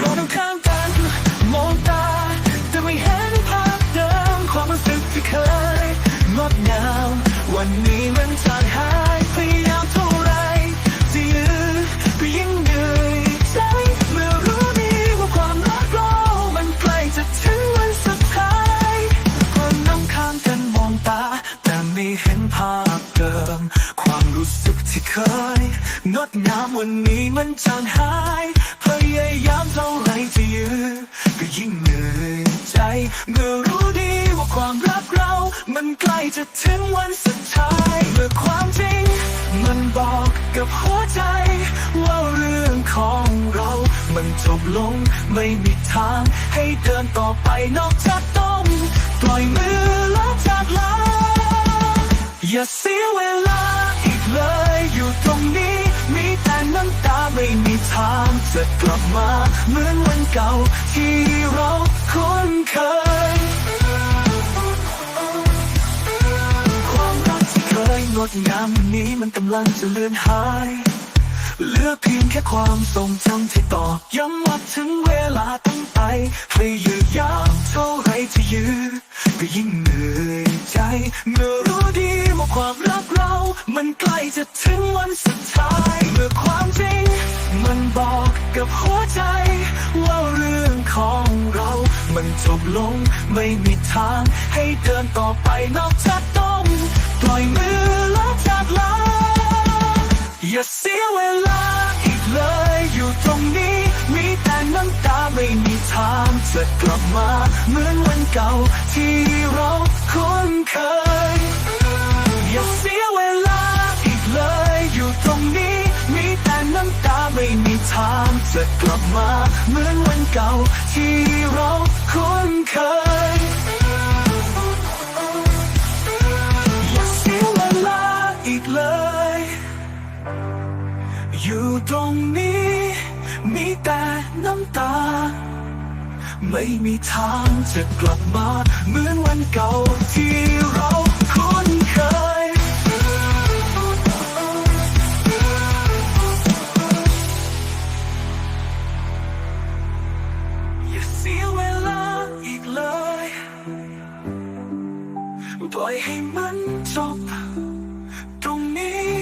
เราต้องข้างกัน มองตา แต่ไม่เห็นภาพเดิมความรู้สึกที่เคยงดงามวันนี้มันจางหายพยายามเท่าไรจะยืนก็ยิ่งเหนื่อยใจเมื่อรู้ดีว่าความรักเรามันใกล้จะถึงวันสุดท้ายคนนั่งข้างกันมองตา แต่ไม่เห็นภาพเดิมความรู้สึกที่เคยงดงามวันนี้มันจางหาย ยายามเท่าไรจะยืนก็ยิ่งเหนื่อยใจ เมื่อรู้ดีว่าความรักเรา มันใกล้จะถึงวันสุดท้าย เมื่อความจริง มันบอกกับหัวใจ ว่าเรื่องของเรา มันจบลงไม่มีทาง ให้เดินต่อไปนอกจากต้อง ปล่อยมือและจากลาอย่าเสียเวลา จะกลับมาเหมือนวันเก่าที่เราคุ้นเคย ความรักที่เคยงดงามวันนี้มันกำลังจะเลือนหายเหลือเพียงแค่ความทรงจำที่ตอกย้ำว่าถึงเวลาต้องไปพยายามเท่าไรที่ยืนก็ยิ่งเหนื่อยใจเมื่อรู้ดีว่าความรักเรา มันใกล้จะถึงวัน หัวใจว่าเรื่องของเรา มันจบลงไม่มีทางให้เดินต่อไปนอกจากต้องปล่อยมือและจากลาอย่าเสียเวลาอีกเลยอยู่ตรงนี้ มีแต่น้ำตาไม่มีทางจะกลับมาเหมือนวันเก่าที่เราคุ้นเคยอย่าเสีย จะกลับมาเหมือนวันเก่าที่เราคุ้นเคย อย่าเสียเวลาอีกเลย อยู่ตรงนี้ มีแต่น้ำตา ไม่มีทางจะกลับมาเหมือนวันเก่าที่ ให้มันจบตรงนี้